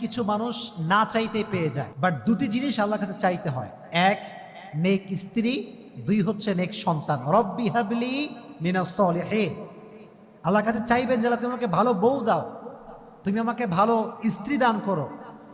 কিছু মানুষ না চাইতে পেয়ে যায়। বাট দুটি জিনিস আল্লাহ কাছে চাইতে হয়। এক, নেক স্ত্রী। দুই হচ্ছে নেক সন্তান। রব্বি হাবলি মিনা সলিহিন। আল্লাহর কাছে চাইবেন যে, আল্লাহ, তুমি আমাকে ভালো বউ দাও। তুমি আমাকে ভালো স্ত্রী দান করো।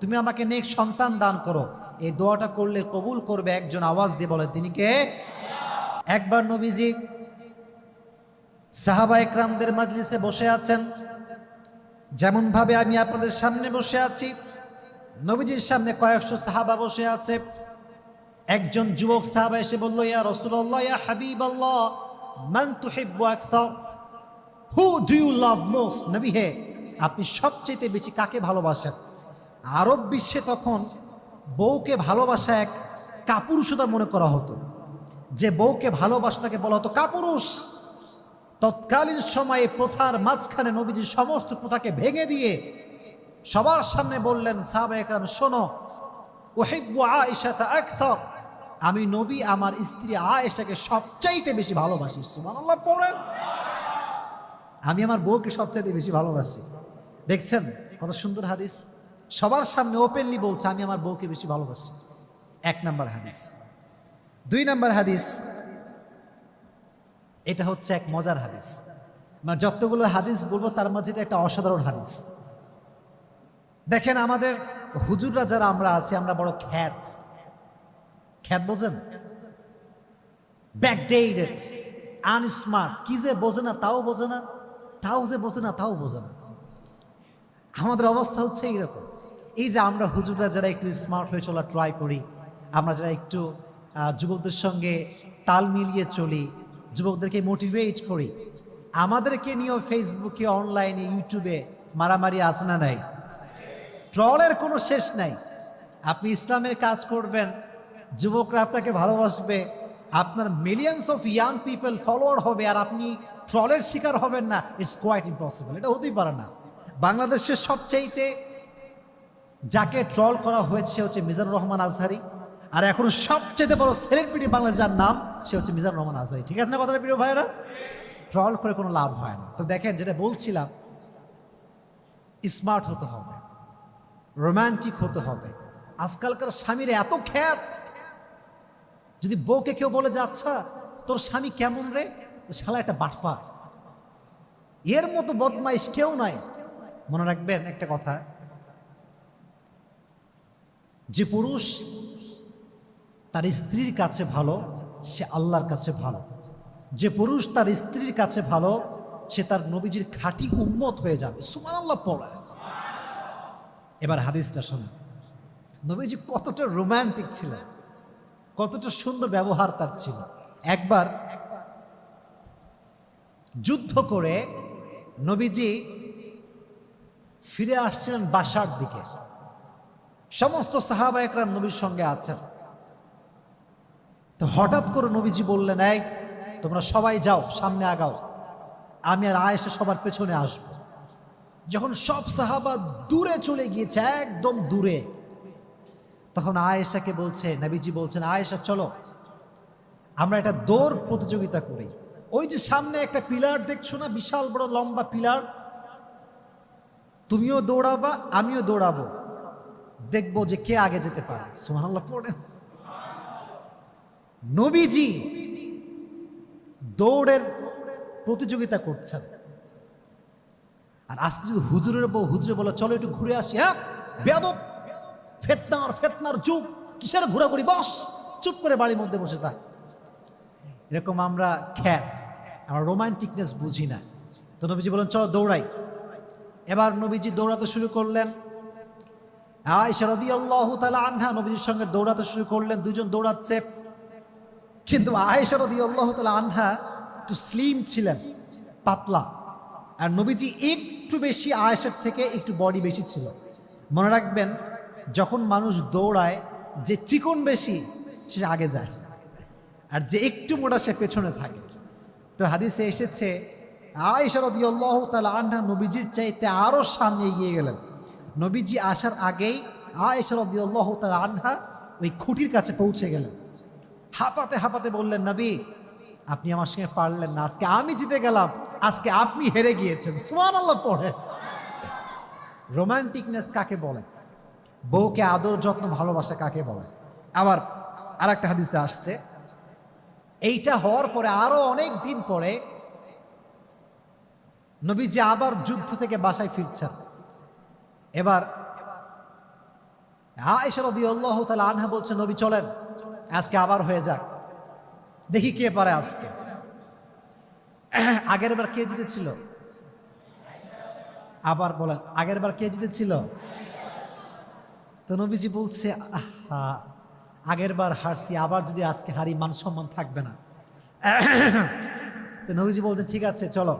তুমি আমাকে নেক সন্তান দান করো। এই দোয়াটা করলে কবুল করবে একজন আওয়াজ দিয়ে বলে তিনি কে? একবার নবীজি সাহাবা একরামদের মাজলিসে বসে আছেন। যেমন ভাবে আমি আপনাদের সামনে বসে আছি, নবীজির সামনে কয়েকশো সাহাবা বসে আছে। একজন যুবক সাহাবা এসে বলল, ইয়া রসুল্লাহ ইয়া হাবিব আল্লাহ মান তুহিব্বু আকসার? Who do you love most নবী হে, আপনি সবচেয়ে বেশি কাকে ভালোবাসেন? আরব বিশ্বে তখন বউকে ভালোবাসা এক কাপুরুষতা মনে করা হতো। যে বউকে ভালোবাসা তাকে বলা হতো কাপুরুষ। তৎকালীন সময়ে প্রথার মাঝখানে নবীজির সমস্ত প্রথাকে ভেঙে দিয়ে সবার সামনে বললেন, সাহাবা একরাম, শোনো ওহিব্বু আয়েশাতা আকথর আমি নবী, আমার স্ত্রী আয়েশাকে সবচাইতে বেশি ভালোবাসি। সুবহানাল্লাহ, পড়েন। আমি আমার বউকে সবচাইতে বেশি ভালোবাসি। দেখছেন কত সুন্দর হাদিস? সবার সামনে ওপেনলি বলছে, আমি আমার বউকে বেশি ভালোবাসি। এক নাম্বার হাদিস। দুই নাম্বার হাদিস এটা হচ্ছে এক মজার হাদিস। মানে যতগুলো হাদিস বলব, তার মাঝে এটা একটা অসাধারণ হাদিস। দেখেন আমাদের হুজুররা যারা আমরা আছি, আমরা বড় খ্যাত। খ্যাত বোঝেন? ব্যাকডেটেড আনস্মার্ট কি যে বোঝে না, তাও বোঝে না, তাও যে বোঝে না, তাও বোঝে না। আমাদের অবস্থা হচ্ছে এইরকম। এই যে আমরা হুজুররা যারা একটু স্মার্ট হয়ে চলা ট্রাই করি, আমরা যারা একটু যুবকদের সঙ্গে তাল মিলিয়ে চলি যুবকদেরকে মোটিভেট করি। আমাদেরকে নিয়েও ফেসবুকে অনলাইনে ইউটিউবে মারামারি আছে না নাই? ট্রলের কোনো শেষ নাই। আপনি ইসলামের কাজ করবেন, যুবকরা আপনাকে ভালোবাসবে, আপনার millions of young people follower হবে, আর আপনি ট্রলের শিকার হবেন না ইটস কোয়াইট ইম্পসিবল এটা হতেই পারে না। বাংলাদেশের সবচাইতে যাকে ট্রল করা হয়েছে হচ্ছে মিজানুর রহমান আজহারি। আর এখন সবচেয়ে বড় সেলিব্রিটি বাংলা যার নাম, সে হচ্ছে মিজান রহমান আজহারি। ঠিক আছে না কথাটা প্রিয় ভাইরা ট্রল করে কোনো লাভ হয় না। তো দেখেন, যেটা বলছিলাম স্মার্ট হতে হবে রোমান্টিক হতে হবে। আজকালকার স্বামীর এত খ্যাত, যদি বউকে কেউ বলে যে আচ্ছা তোর স্বামী কেমন রে? শালা একটা বাটপা এর মতো বদমাইশ কেউ নাই। মনে রাখবেন একটা কথা, যে পুরুষ তার স্ত্রীর কাছে ভালো, সে আল্লাহর কাছে ভালো। যে পুরুষ তার স্ত্রীর কাছে ভালো, সে তার নবীজির খাঁটি উম্মত হয়ে যাবে। সুমান আল্লাহ পড়া। এবার হাদিসটা শোনেন। নবীজি কতটা রোমান্টিক ছিলেন, কতটা সুন্দর ব্যবহার তার ছিল। একবার যুদ্ধ করে নবীজি ফিরে আসছিলেন বাসার দিকে। সমস্ত সাহাবা একরাম নবীর সঙ্গে আছেন। তো হঠাৎ করে নবীজি বললেন, এই, তোমরা সবাই যাও, সামনে আগাও। আমি আর আয়েশা সবার পেছনে আসব। যখন সব সাহাবা দূরে চলে গিয়েছে, একদম দূরে, তখন আয়েশাকে বলছে, নবীজি বলছেন, আয়েশা, চলো। আমরা একটা দৌড় প্রতিযোগিতা করি। ওই যে সামনে একটা পিলার দেখছ না, বিশাল বড় লম্বা পিলার? তুমিও দৌড়াবা, আমিও দৌড়াবো। দেখব যে কে আগে যেতে পারে। পড়েন নবীজি দৌড়ের প্রতিযোগিতা করছেন। আর আজকে যদি হুজুরের বউ, হুজুরে বলে, চলো একটু ঘুরে আসি হ্যাঁ? বেদব ফেতনার ফেতনার যুগ। কিসের ঘোরাঘুরি? বস, চুপ করে বাড়ির মধ্যে বসে থাক। এরকম আমরা খ্যাত। আমরা রোমান্টিকনেস বুঝি না। তো নবীজি বলেন, চলো দৌড়াই। এবার নবীজি দৌড়াতে শুরু করলেন। আয়সা রদি আল্লাহ তালা আনহা নবীজির সঙ্গে দৌড়াতে শুরু করলেন। দুজন দৌড়াচ্ছে। কিন্তু আয়েশা রদি আল্লাহ তালা আনহা একটু স্লিম ছিলেন, পাতলা। আর নবীজি একটু বেশি আয়েশার থেকে একটু বডি বেশি ছিল। মনে রাখবেন, যখন মানুষ দৌড়ায়, যে চিকন বেশি, সে আগে যায়। আর যে একটু মোটা, সে পেছনে থাকে। তো হাদিসে এসেছে, আয়েশা রদি আল্লাহ তালা আনহা নবীজির চাইতে আরও সামনে এগিয়ে গেলেন। নবীজি আসার আগেই আয়েশা রদি আল্লাহ তালা আনহা ওই খুঁটির কাছে পৌঁছে গেলেন। হাঁপাতে হাঁপাতে বললেন, নবী, আপনি আমার সঙ্গে পারলেন না। আজকে আমি জিতে গেলাম। আজকে আপনি হেরে গিয়েছেন। সোয়ান আল্লাহ পড়ে। রোমান্টিকনেস কাকে বলে? বউকে আদর, যত্ন, ভালোবাসা কাকে বলে? আবার আর একটা হাদিসে আসছে, এইটা হওয়ার পরে আরও অনেক দিন পরে নবীজি আবার যুদ্ধ থেকে বাসায় ফিরছেন। এবার আয়েশা আল্লাহ তাআলা আনহা বলছে, নবী, চলেন। আজকে আবার হয়ে যাক। দেখি কে পারে আজকে। আগের বার কে জিতেছিল? আবার বলেন, আগের বার কে জিতেছিল? তো নবীজি বলছে আগের বার হারছি, আবার যদি আজকে হারি মান সম্মান থাকবে না। তো নবীজি বলছে, ঠিক আছে, চলো।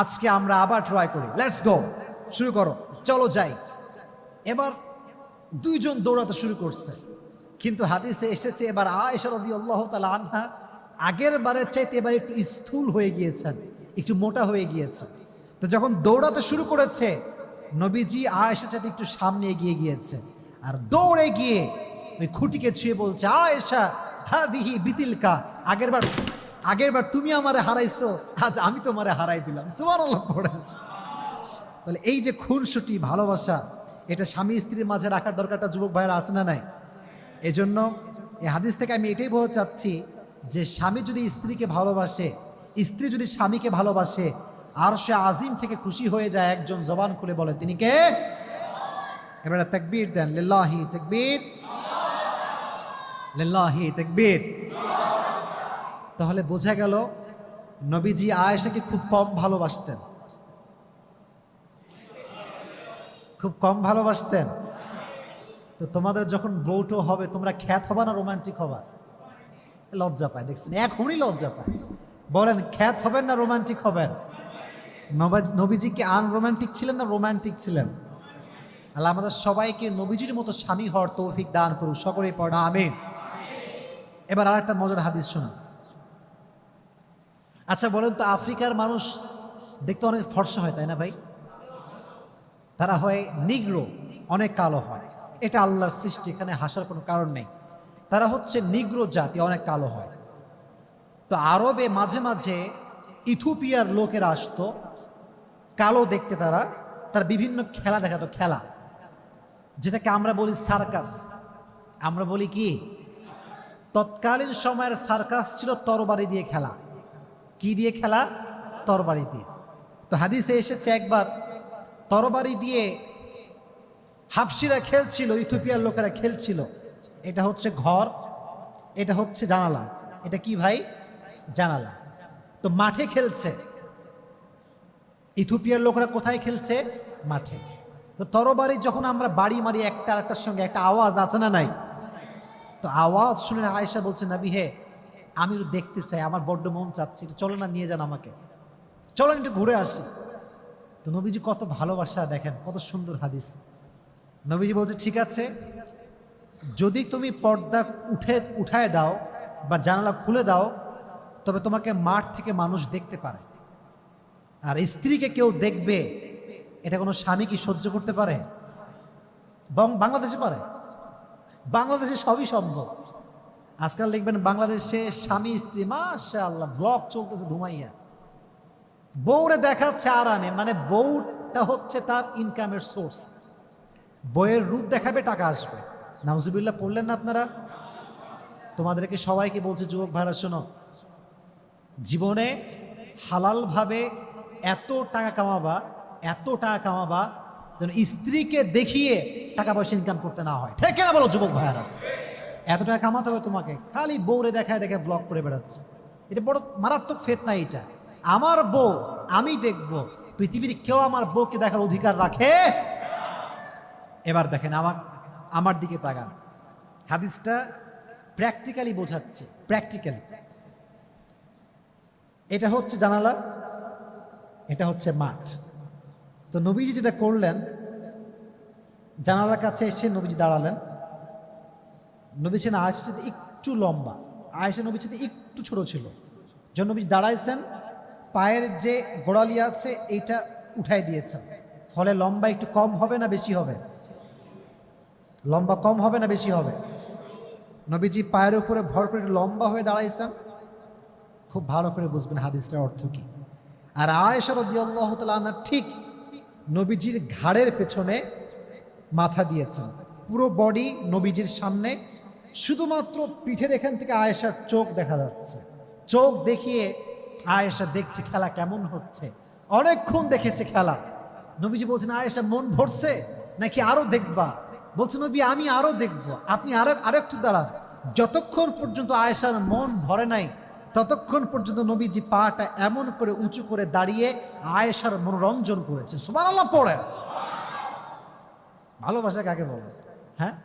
আজকে আমরা আবার ট্রাই করি। লেটস গো শুরু করো। চলো যাই। এবার দুইজন দৌড়াতে শুরু করছে। কিন্তু হাদিসে এসেছে, এবার আয়েশা রাদিয়াল্লাহু তাআলা আনহা আগের বারের চাইতে এবার একটু স্থূল হয়ে গিয়েছেন, একটু মোটা হয়ে গিয়েছে। তো যখন দৌড়াতে শুরু করেছে, নবীজি আয়েশার চাইতে একটু সামনে এগিয়ে গিয়েছে আর দৌড়ে গিয়ে ওই খুঁটিকে ছুঁয়ে বলছে, আয়েশা, হাদিহি বিতিলকা, আগের বার আগের বার তুমি আমারে হারাইছো, আজ আমি তোমারে হারাই দিলাম। সুবহানাল্লাহ পড়ে তাহলে এই যে খুনসুটি, ভালোবাসা, এটা স্বামী স্ত্রীর মাঝে রাখার দরকারটা যুবক ভাইয়েরা আছে না নাই? এই জন্য এই হাদিস থেকে আমি এটাই বলতে চাচ্ছি যে স্বামী যদি স্ত্রীকে ভালোবাসে, স্ত্রী যদি স্বামীকে ভালোবাসে, আর সে আজিম থেকে খুশি হয়ে যায় একজন জবান খুলে বলে, তিনি কে? এবারে তাকবীর দেন, লিল্লাহি তাকবীর। লিল্লাহি তাকবীর। তাহলে বোঝা গেল নবীজি আয়েশাকে খুব কম ভালোবাসতেন। খুব কম ভালোবাসতেন। তো তোমাদের যখন বউটো হবে, তোমরা খ্যাত হবা না রোমান্টিক হবা? লজ্জা পায়, দেখছেন? এখনই লজ্জা পায়। বলেন, খ্যাত হবেন না রোমান্টিক হবেন? নবাজ- কি আন রোমান্টিক ছিলেন না রোমান্টিক ছিলেন? আল্লাহ আমাদের সবাইকে নবীজির মতো স্বামী হওয়ার তৌফিক দান করুক। সকলেই পড়া, আমিন। এবার আর একটা মজার হাদিস শোনা আচ্ছা বলেন তো, আফ্রিকার মানুষ দেখতে অনেক ফর্সা হয়, তাই না ভাই? তারা হয় নিগ্রো, অনেক কালো হয়। এটা আল্লাহর সৃষ্টি, এখানে হাসার কোনো কারণ নেই। তারা হচ্ছে নিগ্রো জাতি, অনেক কালো হয়। তো আরবে মাঝে মাঝে ইথোপিয়ার লোকেরা আসতো, কালো দেখতে তারা, তার বিভিন্ন খেলা দেখাতো খেলা। যেটাকে আমরা বলি সার্কাস। আমরা বলি কি? তৎকালীন সময়ের সার্কাস ছিল তরবারি দিয়ে খেলা। কি দিয়ে খেলা? তরবারি দিয়ে। তো হাদিসে এসেছে একবার, তরবারি দিয়ে হাফসিরা খেলছিল ইথোপিয়ার লোকেরা খেলছিল। এটা হচ্ছে ঘর, এটা হচ্ছে জানালা। এটা কি ভাই? জানালা। তো মাঠে খেলছে। ইথোপিয়ার লোকেরা কোথায় খেলছে? মাঠে। তো তরবারি যখন আমরা বাড়ি মারি, একটা আরেকটার সঙ্গে একটা আওয়াজ আছে না নাই? তো আওয়াজ শুনে আয়েশা বলছে, নাবি হে, আমি দেখতে চাই, আমার বড্ড মন চাচ্ছে চলো না, নিয়ে যান আমাকে। চলেন একটু ঘুরে আসি। তো নবীজি কত ভালোবাসা দেখেন, কত সুন্দর হাদিস। নবীজি বলছে, ঠিক আছে। যদি তুমি পর্দা উঠে, উঠায় দাও বা জানালা খুলে দাও, তবে তোমাকে মাঠ থেকে মানুষ দেখতে পারে। আর স্ত্রীকে কেউ দেখবে, এটা কোনো স্বামী কি সহ্য করতে পারে? বাংলাদেশে পারে। বাংলাদেশে সবই সম্ভব। আজকাল দেখবেন বাংলাদেশে স্বামী, স্ত্রী মাশা আল্লাহ ব্লগ চলতেছে ধুমাইয়া বউরে দেখাচ্ছে আরামে মানে বউটা হচ্ছে তার ইনকামের সোর্স বইয়ের রূপ দেখাবে, টাকা আসবে। নাউজুবিল্লাহ, পড়লেন না আপনারা? তোমাদেরকে সবাইকে বলছে, যুবক ভাইরা, শোনো। জীবনে হালালভাবে এত টাকা কামাবা, এত টাকা কামাবা যেন স্ত্রীকে দেখিয়ে টাকা পয়সা ইনকাম করতে না হয়। ঠিক না বলো, যুবক ভাইয়ারা? এত টাকা কামাতে হবে তোমাকে। খালি বউরে দেখায় দেখে ব্লগ করে বেড়াচ্ছে। এটা বড় মারাত্মক ফেত না এটা। আমার বউ, আমি দেখব, পৃথিবীর কেউ আমার বউকে দেখার অধিকার রাখে? এবার দেখেন আমার আমার দিকে তাকান। হাদিসটা প্র্যাকটিক্যালি বোঝাচ্ছে প্র্যাকটিক্যালি এটা হচ্ছে জানালা, এটা হচ্ছে মাঠ। তো নবীজি যেটা করলেন, জানালার কাছে এসে নবীজি দাঁড়ালেন। নবী ছিলেন আয়েশার একটু লম্বা, আয়েশা নবীর সাথে একটু ছোট ছিল। যখন নবী দাঁড়াইছেন, পায়ের যে গোড়ালি আছে এইটা উঠাই দিয়েছেন। ফলে লম্বা একটু কম হবে না, বেশি হবে? লম্বা কম হবে না বেশি হবে? নবীজি পায়ের উপরে ভর করে লম্বা হয়ে দাঁড়াইছেন। খুব ভালো করে বুঝবেন হাদিসটার অর্থ কি। আর আয়েশা রদিয়াল্লাহ তাআলা ঠিক নবীজির ঘাড়ের পেছনে মাথা দিয়েছেন। পুরো বডি নবীজির সামনে, শুধুমাত্র পিঠের এখান থেকে আয়েশার চোখ দেখা যাচ্ছে। চোখ দেখিয়ে আয়েশা দেখছে খেলা কেমন হচ্ছে। অনেকক্ষণ দেখেছে খেলা। নবীজি বলছেন, আয়েশা, মন ভরছে? নাকি আরও দেখবা? বলছে, নবী, আমি আরও দেখব। আপনি আরও, আরেকটু দাঁড়ান। যতক্ষণ পর্যন্ত আয়েশার মন ভরে নাই, ততক্ষণ পর্যন্ত নবীজি পাটা এমন করে উঁচু করে দাঁড়িয়ে আয়েশার মনোরঞ্জন করেছে। সুবহানাল্লাহ পড়ে ভালোবাসা কাকে বলে? হ্যাঁ?